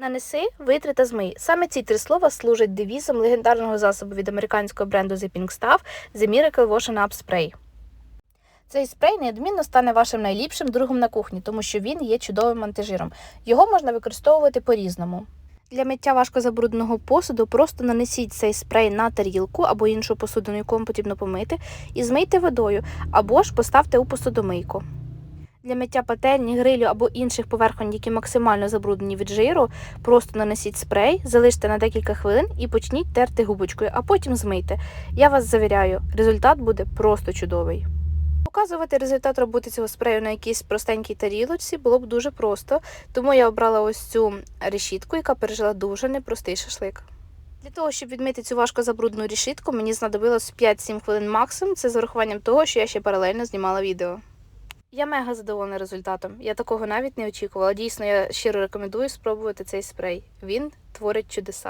Нанеси, витри та змий. Саме ці три слова служать девізом легендарного засобу від американського бренду The Pink Stuff The Miracle Wash and Up Spray. Цей спрей неодмінно стане вашим найліпшим другом на кухні, тому що він є чудовим антижиром. Його можна використовувати по-різному. Для миття важко забрудненого посуду просто нанесіть цей спрей на тарілку або іншу посудину, яку вам потрібно помити, і змийте водою, або ж поставте у посудомийку. Для миття пательні, грилю або інших поверхонь, які максимально забруднені від жиру, просто нанесіть спрей, залиште на декілька хвилин і почніть терти губочкою, а потім змийте. Я вас завіряю, результат буде просто чудовий. Показувати результат роботи цього спрею на якійсь простенькій тарілочці було б дуже просто, тому я обрала ось цю решітку, яка пережила дуже непростий шашлик. Для того, щоб відмити цю важко забруднену решітку, мені знадобилось 5-7 хвилин максимум. Це з урахуванням того, що я ще паралельно знімала відео. Я мега задоволена результатом. Я такого навіть не очікувала. Дійсно, я щиро рекомендую спробувати цей спрей. Він творить чудеса.